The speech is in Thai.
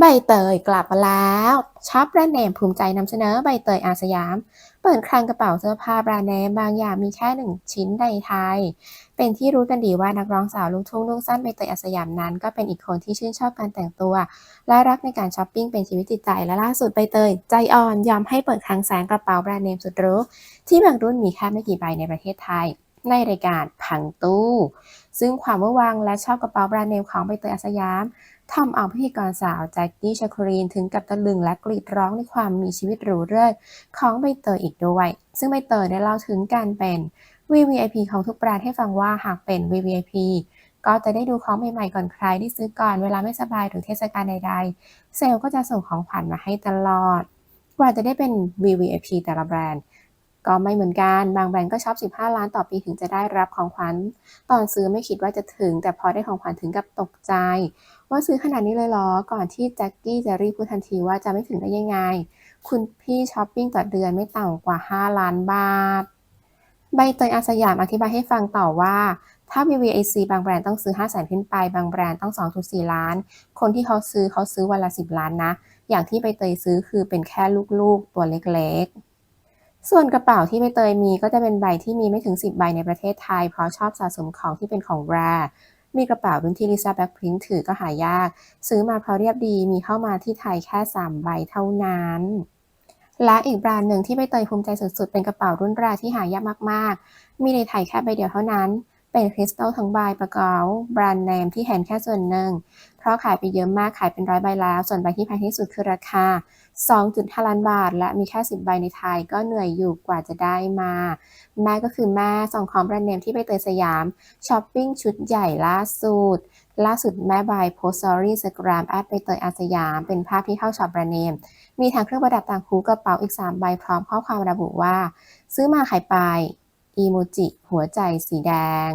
ใบเตยกลับมาแล้วช็อปแบรนด์เนมภูมิใจนำเสนอใบเตยอาสยาม เปิดคลังกระเป๋าเสื้อผ้าแบรนด์เนมบางอย่างมีแค่หนึ่งชิ้นในไทย เป็นที่รู้กันดีว่านักร้องสาวลูกทุ่งนุ่งสั้นใบเตยอาสยามนั้น ก็เป็นอีกคนที่ชื่นชอบการแต่งตัว และรักในการช้อปปิ้งเป็นชีวิตจิตใจและล่าสุดใบเตย ใจอ่อนยอมให้เปิดคลังแสงกระเป๋าแบรนด์เนมสุดหรูที่บางรุ่นมีแค่ไม่กี่ใบในประเทศไทย ในรายการพังตู้ ซึ่งความเมื่อวางและชอบกระเป๋าแบรนด์เนมของใบเตยอาสยามทำเอาพิธีกรสาวแจ็คกี้ชาครีนถึงกับตะลึงและกรีดร้องในความมีชีวิตหรูเลิศของใบเตยอีกด้วย ซึ่งใบเตยได้เล่าถึงการเป็น VVIP ของทุกแบรนด์ให้ฟังว่าหากเป็น VVIP ก็จะได้ดูของใหม่ๆก่อนใครที่ซื้อก่อนเวลาไม่สบายหรือเทศกาลใดๆ เซลก็จะส่งของขวัญมาให้ตลอด กว่าจะได้เป็น VVIP แต่ละแบรนด์ ก็ไม่เหมือนกัน บางแบรนด์ก็ช็อป 15 ล้านต่อปีถึงจะได้รับของขวัญ ตอนซื้อไม่คิดว่าจะถึง แต่พอได้ของขวัญถึงกับตกใจ ว่าซื้อขนาดนี้เลยเหรอ ก่อนที่แจ็คกี้จะรีบพูดทันทีว่าจะไม่ถึงได้ยังไง คุณพี่ช้อปปิ้งต่อเดือนไม่ต่ำกว่า 5 ล้านบาท ใบเตยอาสยามอธิบายให้ฟังต่อว่าถ้า VVIC บางแบรนด์ต้องซื้อ 5 0 0 0 0 0ขึ้นไป บางแบรนด์ต้อง 2-4 ล้าน คนที่เขาซื้อเขาซื้อวันละ 10 ล้านนะ อย่างที่ใบเตยซื้อคือเป็นแค่ลูกๆ ตัวเล็กๆ ส่วนกระเป๋าที่ใบเตยมีก็จะเป็นใบที่มีไม่ถึง 10 ใบในประเทศไทย เพราะชอบสะสมของที่เป็นของแรมีกระเป๋ารุ่นที่ลิซ่าแบ็คพิงถือก็หายาก ซื้อมาเพราะเรียบดีมีเข้ามาที่ไทยแค่ 3 ใบเท่านั้น และอีกแบรนด์หนึ่งที่ใบเตยภูมิใจสุดๆ เป็นกระเป๋ารุ่นแรกที่หายากมากๆ มีในไทยแค่ใบเดียวเท่านั้น เป็นคริสตัลทั้งใบประกอบแบรนด์เนมที่เห็นแค่ส่วนหนึ่ง ราะขายไปเยอะมากขายเป็นร้อยใบแล้ว ส่วนใบที่แพงที่สุดคือราคา 2.5 ล้านบาท และมีแค่ 10 ใบในไทยก็เหนื่อยอยู่กว่าจะได้มา แม่ก็คือแม่ส่งของแบรนด์เนมที่ใบเตยสยามช้อปปิ้งชุดใหญ่ล่าสุดล่าสุดแม่ใบโพสต์สตอรี่สกรามแอดใบเตยอาสยาม เป็นภาพที่เข้าช็อปแบรนด์เนม มีทั้งเครื่องประดับต่างหูกระเป๋าอีก 3 ใบพร้อมข้อความระบุว่า ซื้อมาขายไปอีโมจิหัวใจสีแดง